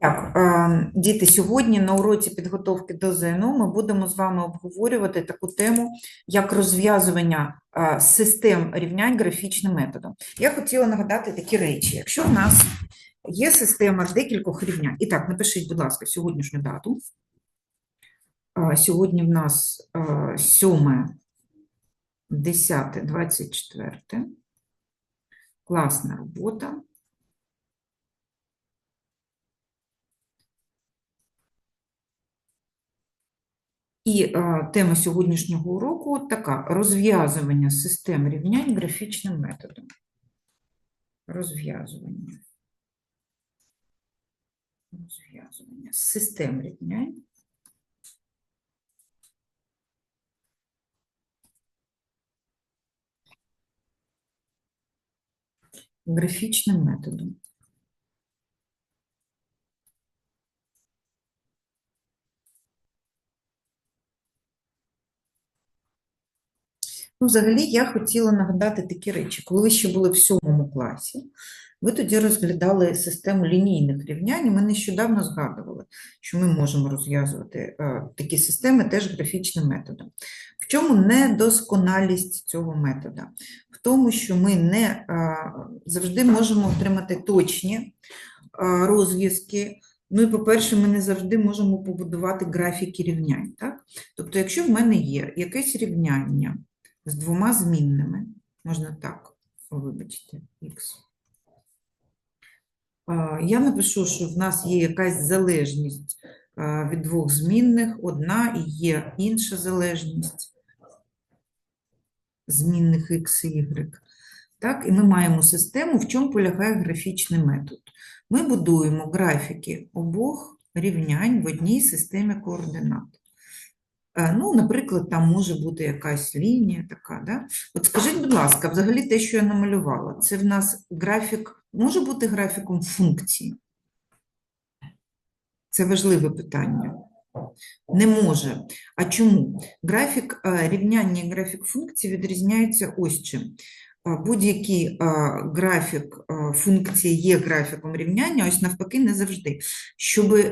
Так, е, діти, сьогодні на уроці підготовки до ЗНО ми будемо з вами обговорювати таку тему, як розв'язування е, систем рівнянь графічним методом. Я хотіла нагадати такі речі. Якщо в нас є система з декількох рівнянь, і так, напишіть, будь ласка, сьогоднішню дату. Е, Сьогодні в нас е, 7, 10, 24. Класна робота. І е, тема сьогоднішнього уроку така: розв'язування систем рівнянь графічним методом. Розв'язування. Розв'язування систем рівнянь. Графічним методом. Ну, взагалі, я хотіла нагадати такі речі. Коли ви ще були в сьомому класі, ви тоді розглядали систему лінійних рівнянь, і ми нещодавно згадували, що ми можемо розв'язувати е, такі системи теж графічним методом. В чому недосконалість цього метода? В тому, що ми не е, завжди можемо отримати точні е, розв'язки. Ну і, по-перше, ми не завжди можемо побудувати графіки рівнянь. Так? Тобто, якщо в мене є якесь рівняння, з двома змінними, можна так, вибачте, х. Я напишу, що в нас є якась залежність від двох змінних, одна і є інша залежність змінних х і y. Так, і ми маємо систему, в чому полягає графічний метод. Ми будуємо графіки обох рівнянь в одній системі координат. Е, Ну, наприклад, там може бути якась лінія така, да? От скажіть, будь ласка, взагалі те, що я намалювала, це в нас графік, може бути графіком функції? Це важливе питання. Не може. А чому? Графік е, рівняння і графік функції відрізняються ось чим. Будь-який графік функції є графіком рівняння, ось навпаки, не завжди. Щоб е,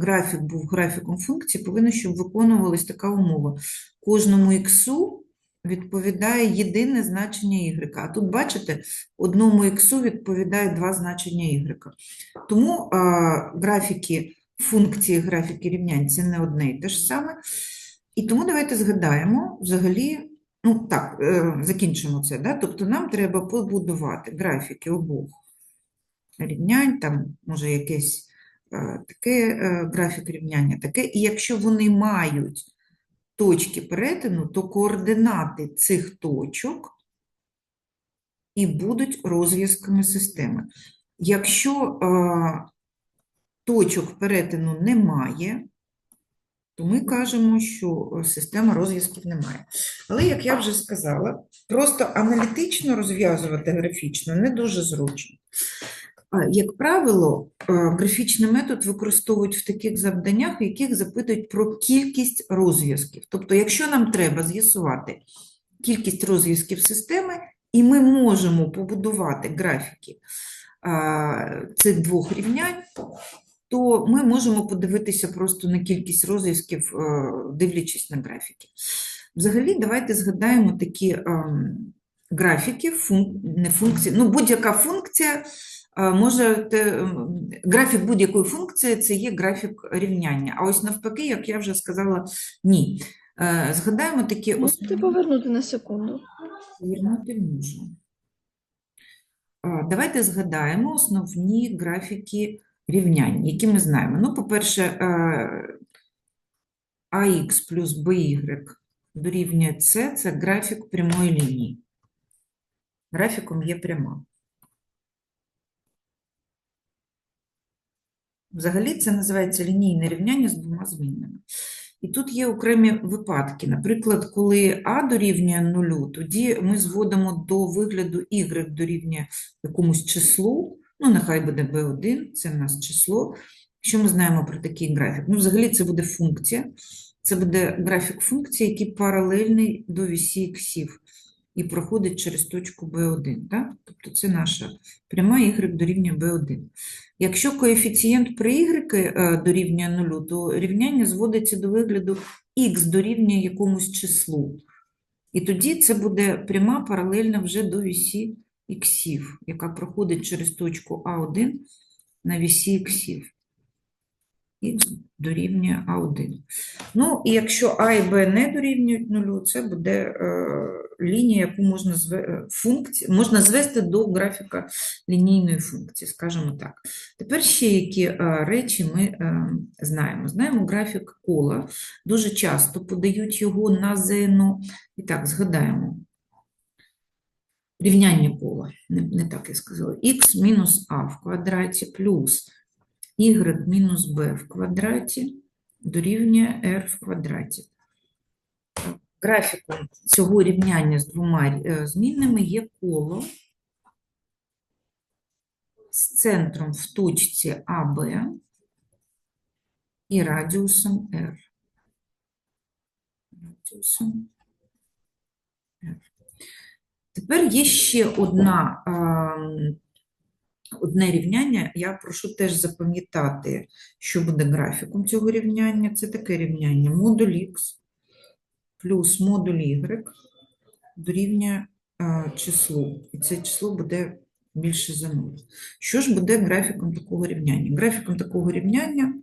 графік був графіком функції, повинно, щоб виконувалась така умова. Кожному іксу відповідає єдине значення y. А тут, бачите, одному іксу відповідає два значення y. Тому графіки функції, графіки рівнянь це не одне і те ж саме. І тому давайте згадаємо взагалі. Ну, так, е, закінчимо це, да? Тобто нам треба побудувати графіки обох рівнянь, там може якесь е, таке е, графік рівняння, таке, і якщо вони мають точки перетину, то координати цих точок і будуть розв'язками системи. Якщо точок перетину немає, то ми кажемо, що е, система розв'язків немає. Але, як я вже сказала, просто аналітично розв'язувати графічно не дуже зручно. Як правило, е, графічний метод використовують в таких завданнях, в яких запитують про кількість розв'язків. Тобто, якщо нам треба з'ясувати кількість розв'язків системи, і ми можемо побудувати графіки цих двох рівнянь, то ми можемо подивитися просто на кількість розв'язків, е, дивлячись на графіки. Взагалі, давайте згадаємо такі ем, графіки, фун... не функції, ну, будь-яка функція е, може, те, ем, графік будь-якої функції це є графік рівняння. А ось навпаки, як я вже сказала, ні. Е, Згадаємо такі Можете основні. повернути на секунду? Повернути можу. Давайте згадаємо основні графіки рівнянь, які ми знаємо. Ну, по-перше, е, АХ плюс БY дорівнює С – це графік прямої лінії. Графіком є пряма. Взагалі це називається лінійне рівняння з двома змінними. І тут є окремі випадки. Наприклад, коли А дорівнює нулю, тоді ми зводимо до вигляду y дорівнює якомусь числу, ну нехай буде b1, це в нас число. Що ми знаємо про такий графік? Ну, взагалі це буде функція. Це буде графік функції, який паралельний до вісі іксів. і проходить через точку B1. Так? Тобто це наша пряма y дорівнює B1. Якщо коефіцієнт при y е, дорівнює 0, то рівняння зводиться до вигляду x дорівнює якомусь числу. І тоді це буде пряма паралельна вже до вісі іксів, яка проходить через точку А1 на вісі іксів. Х дорівнює А1. Ну, і якщо А і Б не дорівнюють нулю, це буде е, лінія, яку можна, зве, е, функці, можна звести до графіка лінійної функції, скажімо так. Тепер ще які е, речі ми е, знаємо. Знаємо графік кола. Дуже часто подають його на ЗНО. І так, згадаємо. Рівняння кола, не, не так я сказала. Х мінус А в квадраті плюс y мінус b в квадраті дорівнює r в квадраті. Графіком цього рівняння з двома е, змінними є коло з центром в точці АБ і радіусом R. Радіусом R. Тепер є ще одна, ам, одне рівняння. Я прошу теж запам'ятати, що буде графіком цього рівняння. Це таке рівняння модуль Х плюс модуль Y дорівнює а, числу. І це число буде більше за 0. Що ж буде графіком такого рівняння? Графіком такого рівняння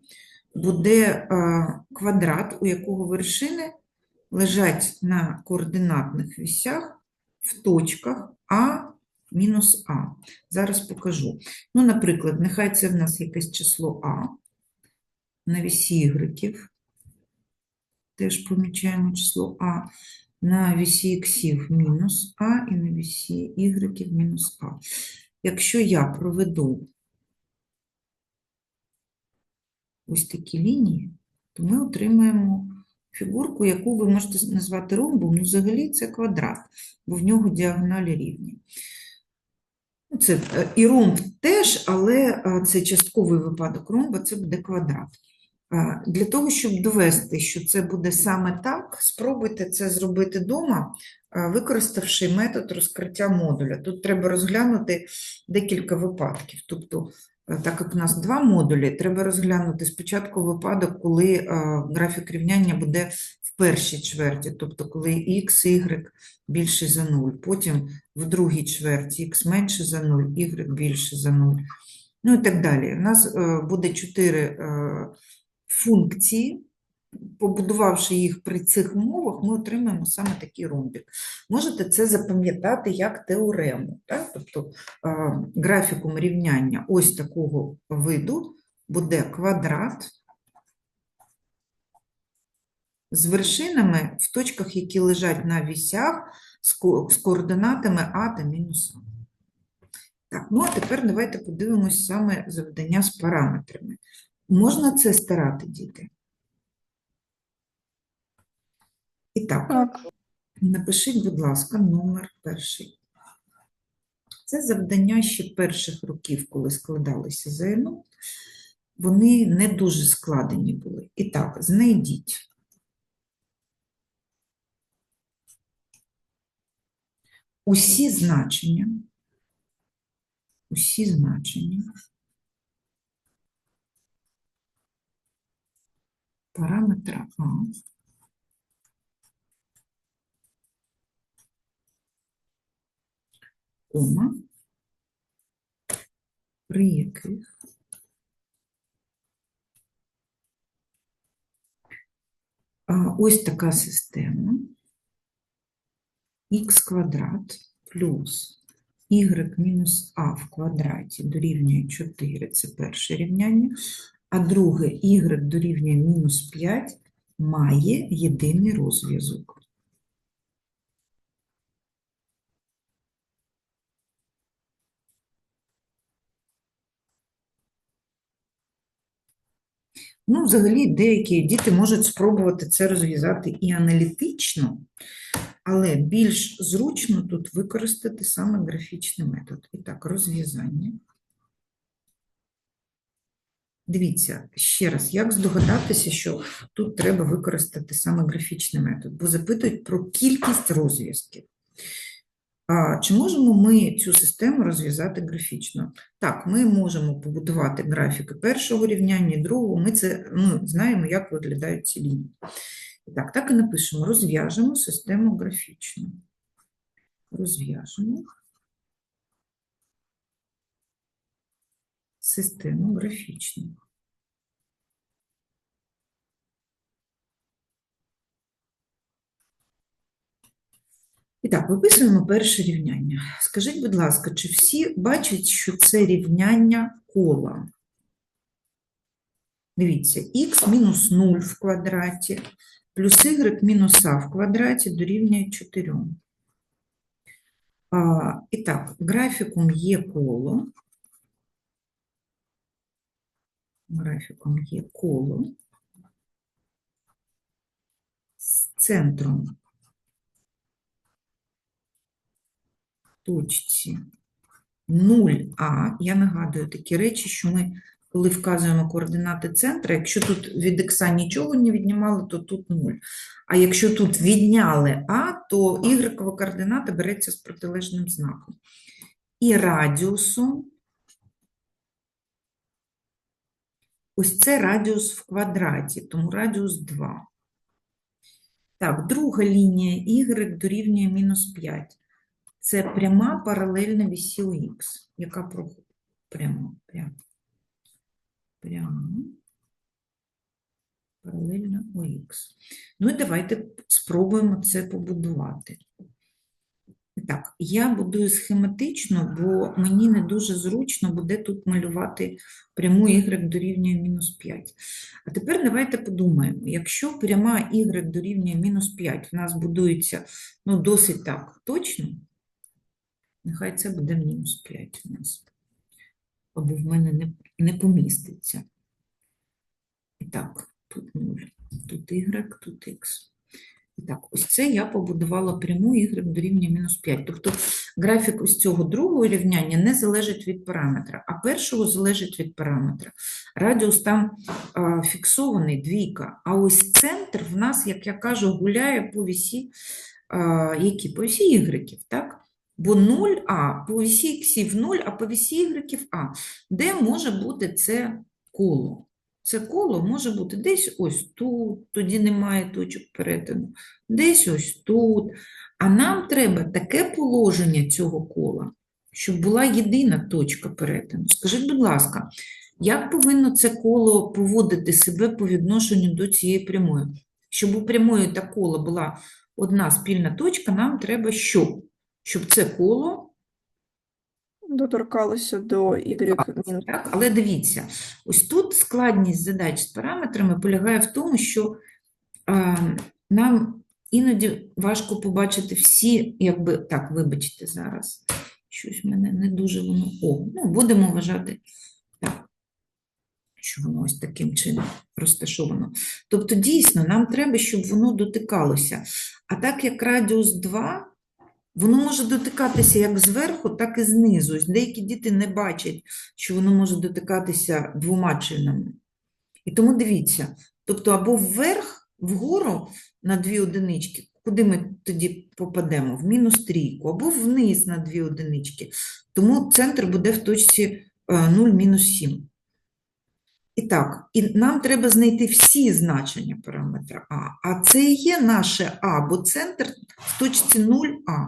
буде а, квадрат, у якого вершини лежать на координатних вісях в точках А мінус А. Зараз покажу. Ну, наприклад, нехай це в нас якесь число А на вісі ігреків. Теж помічаємо число А. На вісі іксів мінус А і на вісі ігреків мінус А. Якщо я проведу ось такі лінії, то ми отримаємо фігурку, яку ви можете назвати ромбом, ну взагалі це квадрат, бо в нього діагоналі рівні. Ну, Це е, і ромб теж, але е, це частковий випадок ромба, це буде квадрат. Е, Для того, щоб довести, що це буде саме так, спробуйте це зробити вдома, використавши метод розкриття модуля. Тут треба розглянути декілька випадків. Тобто, так як у нас два модулі, треба розглянути спочатку випадок, коли е, графік рівняння буде в першій чверті, тобто коли x, y більше за 0, потім в другій чверті x менше за 0, y більше за 0. Ну і так далі. У нас е, буде чотири е, функції. Побудувавши їх при цих умовах, ми отримаємо саме такий ромбік. Можете це запам'ятати як теорему. Так? Тобто графіком рівняння ось такого виду буде квадрат з вершинами в точках, які лежать на вісях з координатами А та мінус А. Так, ну а тепер давайте подивимось саме завдання з параметрами. Можна це старати, діти? І так, напишіть, будь ласка, номер перший. Це завдання ще перших років, коли складалися ЗНО. Вони не дуже складені були. І так, знайдіть. Усі значення, усі значення параметра А кома, при яких ось така система. Х квадрат плюс y мінус а в квадраті дорівнює 4, це перше рівняння, а друге y дорівнює мінус 5 має єдиний розв'язок. Ну, взагалі, деякі діти можуть спробувати це розв'язати і аналітично, але більш зручно тут використати саме графічний метод. І так, розв'язання. Дивіться, ще раз, як здогадатися, що тут треба використати саме графічний метод, бо запитують про кількість розв'язків. Чи можемо ми цю систему розв'язати графічно? Так, ми можемо побудувати графіки першого рівняння другого. Ми це ну, знаємо, як виглядають ці лінії. Так, так і напишемо. Розв'яжемо систему графічно. Розв'яжемо систему графічно. І так, виписуємо перше рівняння. Скажіть, будь ласка, чи всі бачать, що це рівняння кола? Дивіться, х мінус 0 в квадраті плюс y мінус а в квадраті дорівнює 4. А, і так, графіком є коло. Графіком є коло з центром точці 0А. Я нагадую такі речі, що ми, коли вказуємо координати центра, якщо тут від х нічого не віднімали, то тут 0. А якщо тут відняли А, то y координата береться з протилежним знаком. І радіусом, ось це радіус в квадраті, тому радіус 2. Так, друга лінія y дорівнює мінус 5. Це пряма паралельна вісі х, яка проходить прямо, прямо, прямо, паралельно ОХ. Ну і давайте спробуємо це побудувати. Так, я будую схематично, бо мені не дуже зручно буде тут малювати пряму y дорівнює мінус 5. А тепер давайте подумаємо, якщо пряма y дорівнює мінус 5 в нас будується ну, досить так точно, Нехай це буде мінус 5 у нас. Або в мене не, не поміститься. І так, тут 0, тут y, тут x. І так, ось це я побудувала пряму y дорівнює мінус 5. Тобто графік ось цього другого рівняння не залежить від параметра, а першого залежить від параметра. Радіус там а, фіксований, двійка, а ось центр в нас, як я кажу, гуляє по вісі, а, які? По вісі ігреків, так? Бо 0А по вісі іксів 0, а по вісі ігреків А. Де може бути це коло? Це коло може бути десь ось тут, тоді немає точок перетину, десь ось тут. А нам треба таке положення цього кола, щоб була єдина точка перетину. Скажіть, будь ласка, як повинно це коло поводити себе по відношенню до цієї прямої? Щоб у прямої та кола була одна спільна точка, нам треба що? Щоб це коло Доторкалося до y. Так, але дивіться, ось тут складність задач з параметрами полягає в тому, що а, нам іноді важко побачити всі, якби так, вибачте зараз, щось в мене не дуже воно. О, ну, будемо вважати так, що воно ось таким чином розташовано. Тобто, дійсно, нам треба, щоб воно дотикалося. А так як радіус 2. Воно може дотикатися як зверху, так і знизу. Деякі діти не бачать, що воно може дотикатися двома чинами. І тому дивіться, тобто або вверх, вгору на дві одинички, куди ми тоді попадемо? В мінус трійку, або вниз на дві одинички. Тому центр буде в точці 0-7. І так, і нам треба знайти всі значення параметра А. А це і є наше А, бо центр в точці 0А.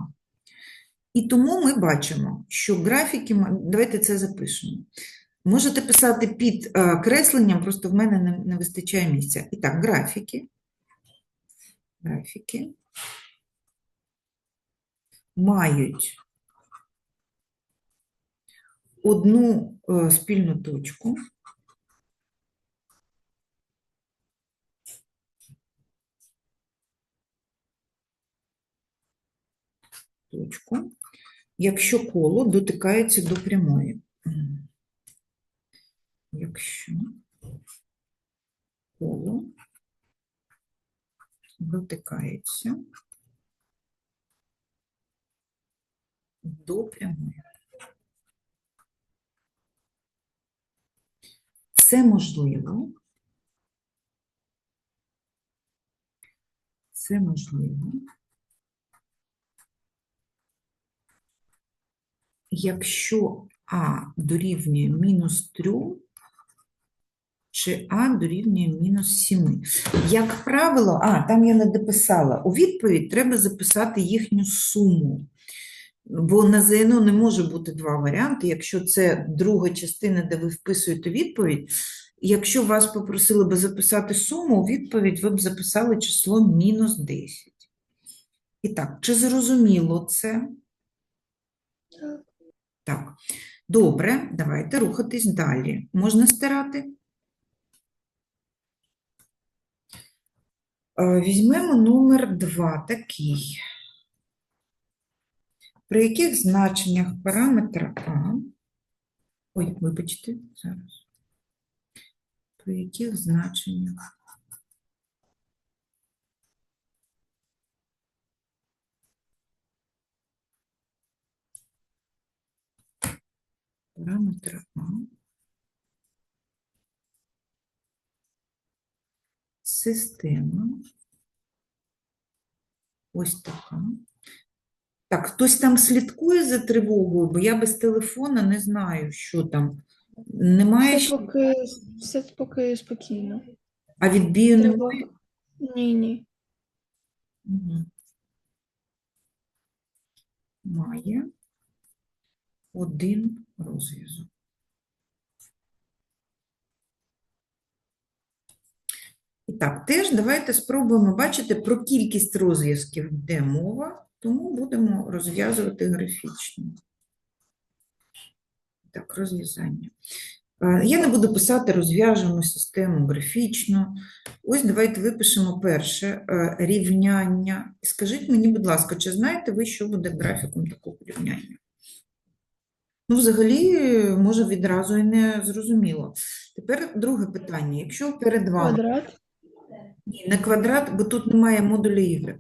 І тому ми бачимо, що графіки, давайте це запишемо. Можете писати під е, кресленням, просто в мене не, не вистачає місця. І так, графіки. Графіки мають одну е, спільну точку. точку, якщо коло дотикається до прямої. Якщо коло дотикається до прямої. Це можливо. Це можливо. Якщо А дорівнює мінус 3, чи А дорівнює мінус 7. Як правило, а, там я не дописала. У відповідь треба записати їхню суму. Бо на ЗНО не може бути два варіанти. Якщо це друга частина, де ви вписуєте відповідь, якщо вас попросили би записати суму, у відповідь ви б записали число мінус 10. І так, чи зрозуміло це? Так. Так. Добре, давайте рухатись далі. Можна стирати? Е, Візьмемо номер 2, такий. При яких значеннях параметра А, ой, вибачте, зараз. При яких значеннях параметра А система ось така. Так, хтось там слідкує за тривогою, бо я без телефона не знаю, що там. Немає, Все поки, все поки спокійно. а відбію немає. Ні, ні. Мгм. Має один розв'язок. І так, теж давайте спробуємо бачити про кількість розв'язків йде мова, тому будемо розв'язувати графічно. Так, розв'язання. Е, Я не буду писати розв'яжемо систему графічно. Ось давайте випишемо перше е, рівняння. Скажіть мені, будь ласка, чи знаєте ви, що буде графіком такого рівняння? Ну, взагалі, може, відразу і не зрозуміло. Тепер друге питання. Якщо перед вами Квадрат. ні, не квадрат, бо тут немає модуля y.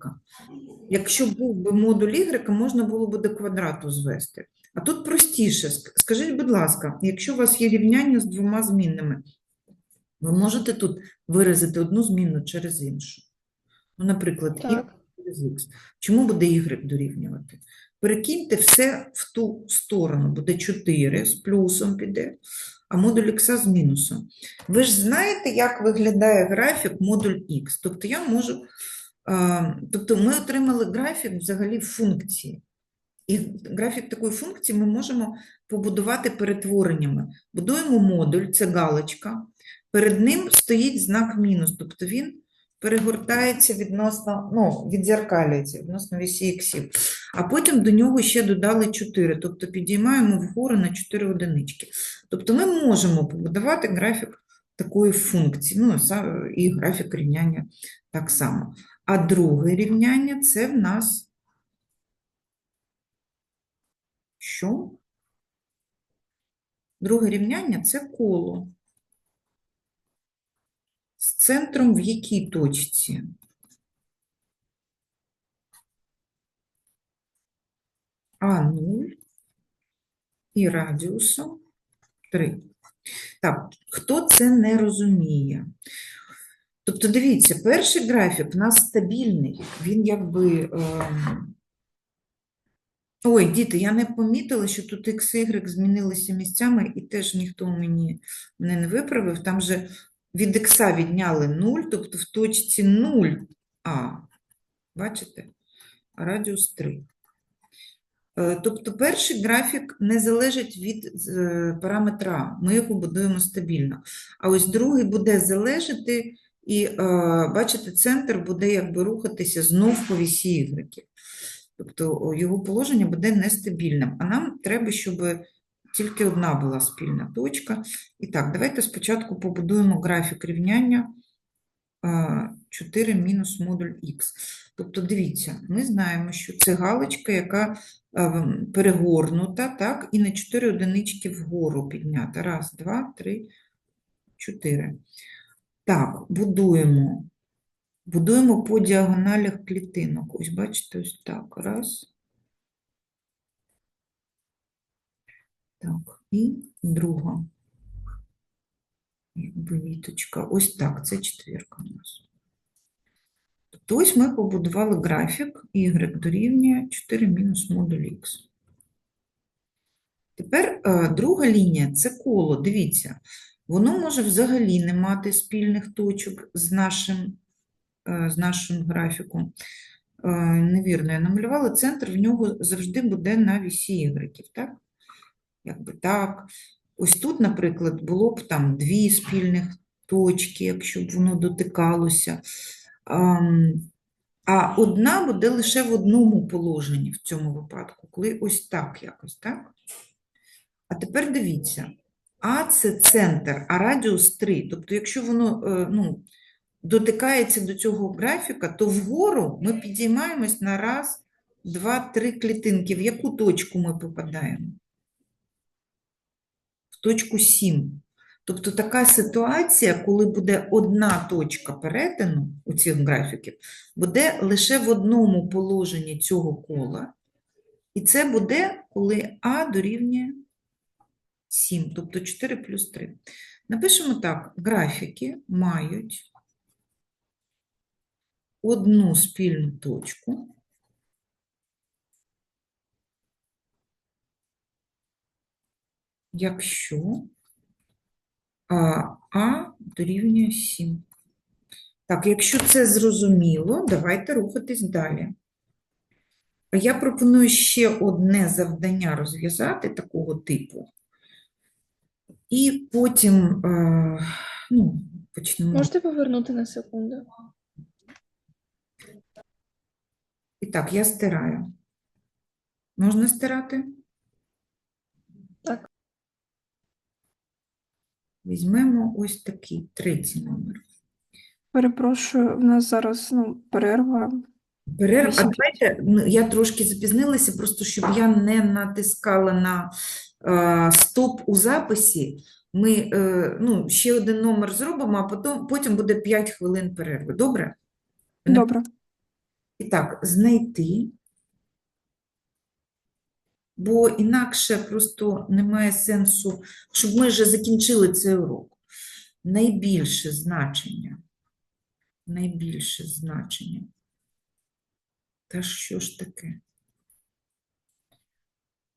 Якщо був би модуль y, можна було б до квадрату звести. А тут простіше. Скажіть, будь ласка, якщо у вас є рівняння з двома змінними, ви можете тут виразити одну змінну через іншу. Ну, наприклад, y Так. через x. Чому буде y дорівнювати? Перекиньте все в ту сторону. Буде 4 з плюсом піде, а модуль x з мінусом. Ви ж знаєте, як виглядає графік модуль x. Тобто я можу. Тобто ми отримали графік взагалі функції. І графік такої функції ми можемо побудувати перетвореннями. Будуємо модуль, це галочка. Перед ним стоїть знак мінус, тобто він перегортається відносно, ну, відзеркалюється відносно вісі іксів. А потім до нього ще додали 4, тобто підіймаємо вгору на 4 одинички. Тобто ми можемо побудувати графік такої функції, ну, і графік рівняння так само. А друге рівняння це в нас що? Друге рівняння це коло. Центром в якій точці? А0 і радіусом 3. Так, хто це не розуміє? Тобто, дивіться, перший графік у нас стабільний, він якби. ем, Ой, діти, я не помітила, що тут x, y змінилися місцями, і теж ніхто мені не виправив. Там же від x відняли 0, тобто в точці 0а. Бачите? Радіус 3. Е, Тобто перший графік не залежить від е, параметра ми його будуємо стабільно. А ось другий буде залежати, і е, бачите, центр буде якби рухатися знов по вісі Y. Тобто його положення буде нестабільним. А нам треба, щоб тільки одна була спільна точка. І так, давайте спочатку побудуємо графік рівняння 4 мінус модуль х. Тобто, дивіться, ми знаємо, що це галочка, яка перегорнута, так, і на 4 одинички вгору піднята. Раз, два, три, чотири. Так, будуємо. Будуємо по діагоналях клітинок. Ось бачите, ось так. Раз. Так, і друга. Якби ніточка. Ось так, це четвірка у нас. Тобто ось ми побудували графік y дорівнює 4 мінус модуль х. Тепер е, друга лінія це коло. Дивіться, воно може взагалі не мати спільних точок з нашим, е, з нашим графіком. Е, Невірно, я намалювала центр, в нього завжди буде на вісі ігреків, так? Якби так. Ось тут, наприклад, було б там дві спільних точки, якщо б воно дотикалося. А одна буде лише в одному положенні в цьому випадку, коли ось так якось, так? А тепер дивіться, А це центр, а радіус 3. Тобто, якщо воно е, ну, дотикається до цього графіка, то вгору ми підіймаємось на раз, два, три клітинки. В яку точку ми попадаємо? Точку 7. Тобто така ситуація, коли буде одна точка перетину у цих графіків, буде лише в одному положенні цього кола. І це буде, коли А дорівнює 7, тобто 4 плюс 3. Напишемо так: графіки мають одну спільну точку. Якщо а, дорівнює 7. Так, якщо це зрозуміло, давайте рухатись далі. Я пропоную ще одне завдання розв'язати такого типу. І потім ну, почнемо. Можете повернути на секунду? І так, я стираю. Можна стирати? Так. Візьмемо ось такий третій номер. Перепрошую, в нас зараз ну, перерва. Перерв... А давайте, ну, я трошки запізнилася, просто щоб я не натискала на е, стоп у записі. Ми е, ну, ще один номер зробимо, а потім, потім буде 5 хвилин перерви. Добре? Добре. І так, знайти, бо інакше просто немає сенсу, щоб ми вже закінчили цей урок. Найбільше значення. Найбільше значення. Та що ж таке?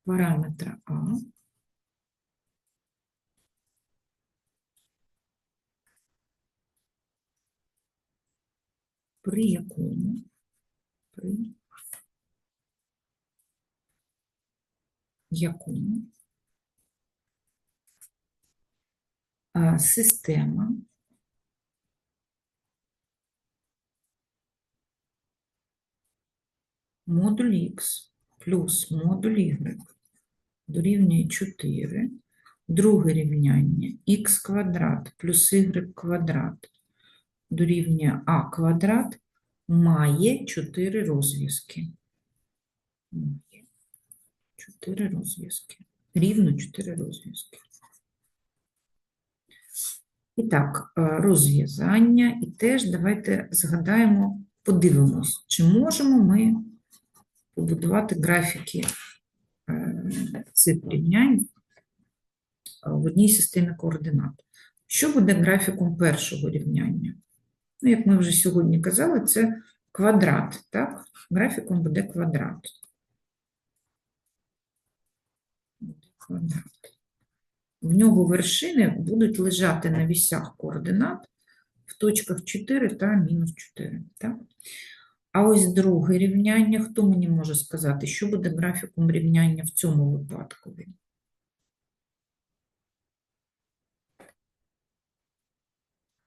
Параметра А. При якому? При якому система модуль Х плюс модуль Y дорівнює 4. Друге рівняння х квадрат плюс y квадрат дорівнює а квадрат має 4 розв'язки. Має 4 розв'язки. Рівно 4 розв'язки. І так, е, розв'язання. І теж давайте згадаємо, подивимось, чи можемо ми побудувати графіки е, цих рівнянь в одній системі координат. Що буде графіком першого рівняння? Ну, як ми вже сьогодні казали, це квадрат, так? Графіком буде квадрат. Буде Квадрат. В нього вершини будуть лежати на вісях координат в точках 4 та мінус 4. Так? А ось друге рівняння, хто мені може сказати, що буде графіком рівняння в цьому випадку?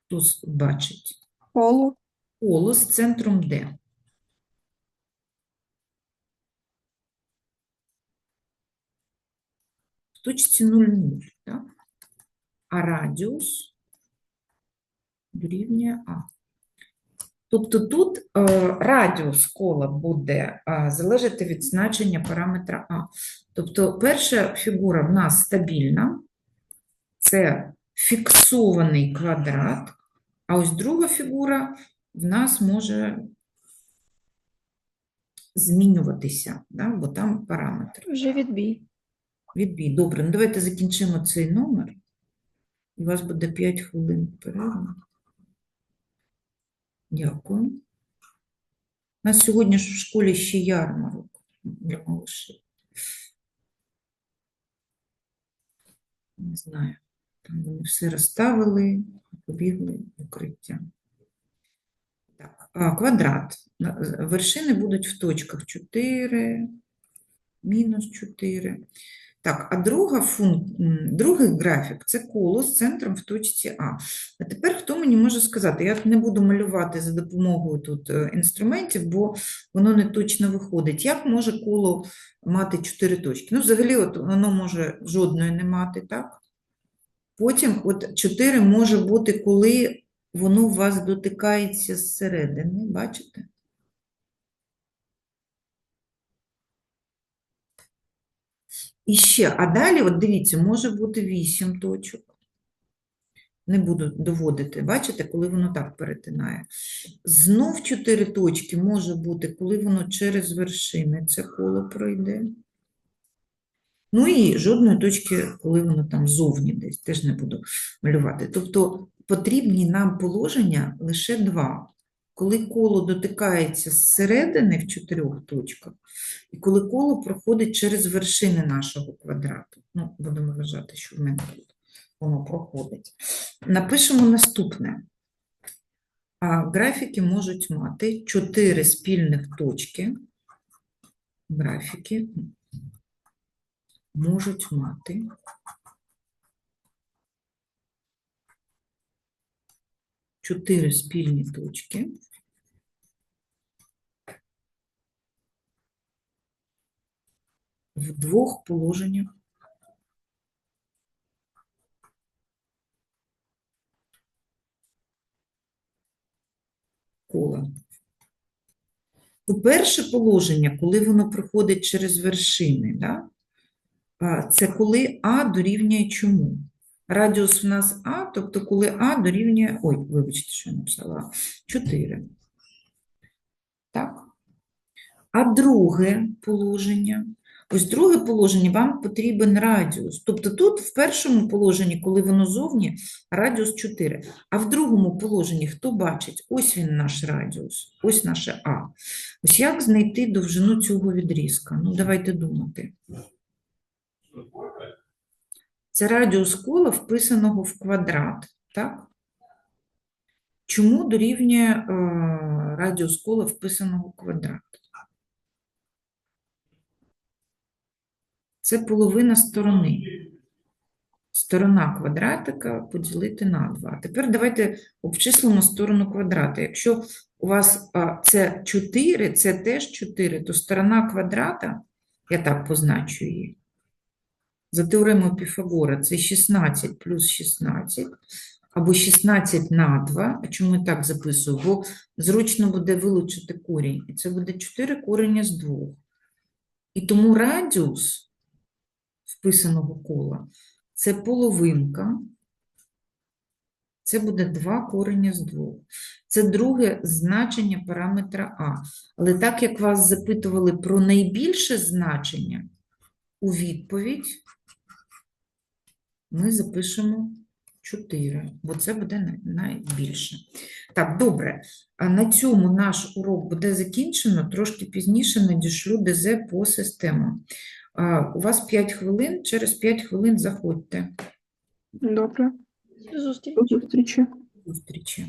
Хто бачить? Коло. Коло з центром Д. Точці 0,0, так? А радіус дорівнює А. Тобто тут е, радіус кола буде е, залежати від значення параметра А. Тобто перша фігура в нас стабільна, це фіксований квадрат, а ось друга фігура в нас може змінюватися, да, бо там параметр. Вже відбій. Відбій. Добре, ну давайте закінчимо цей номер. У вас буде 5 хвилин перерви. Дякую. У нас сьогодні ж в школі ще ярмарок для малышів. Не знаю. Там вони все розставили, побігли в укриття. Так, а, квадрат. Вершини будуть в точках 4, мінус 4. Так, а друга фун... другий графік це коло з центром в точці А. А тепер хто мені може сказати? Я не буду малювати за допомогою тут е, інструментів, бо воно не точно виходить. Як може коло мати 4 точки? Ну, взагалі, от воно може жодної не мати, так? Потім от 4 може бути, коли воно у вас дотикається зсередини, бачите? І ще, а далі, от дивіться, може бути 8 точок. Не буду доводити, бачите, коли воно так перетинає. Знов 4 точки може бути, коли воно через вершини це коло пройде. Ну і жодної точки, коли воно там зовні десь, теж не буду малювати. Тобто потрібні нам положення лише два. Коли коло дотикається зсередини в чотирьох точках, і коли коло проходить через вершини нашого квадрату. Ну, будемо вважати, що в мене тут воно проходить. Напишемо наступне. А, графіки можуть мати чотири спільних точки. Графіки можуть мати чотири спільні точки. В двох положеннях кола. Ну, перше положення, коли воно проходить через вершини, да? це коли А дорівнює чому? Радіус в нас А, тобто коли А дорівнює, ой, вибачте, що я написала, 4. Так? А друге положення, ось друге положення, вам потрібен радіус. Тобто тут в першому положенні, коли воно зовні, радіус 4. А в другому положенні хто бачить? Ось він наш радіус, ось наше А. Ось як знайти довжину цього відрізка? Ну, давайте думати. Це радіус кола, вписаного в квадрат, так? Чому дорівнює е, радіус кола, вписаного в квадрат? Це половина сторони. Сторона квадратика поділити на 2. Тепер давайте обчислимо сторону квадрата. Якщо у вас це 4, це теж 4, то сторона квадрата, я так позначу її, за теоремою Піфагора, це 16 плюс 16, або 16 на 2. А чому я так записую? Бо зручно буде вилучити корінь. І це буде 4 корення з 2. І тому радіус вписаного кола це половинка. Це буде 2 корення з 2. Це друге значення параметра А. Але так як вас запитували про найбільше значення, у відповідь ми запишемо 4, бо це буде найбільше. Так, добре. А на цьому наш урок буде закінчено. Трошки пізніше надішлю ДЗ по системам. А, У вас 5 хвилин, через 5 хвилин заходьте. Добре. До зустрічі. До. Зустрічі.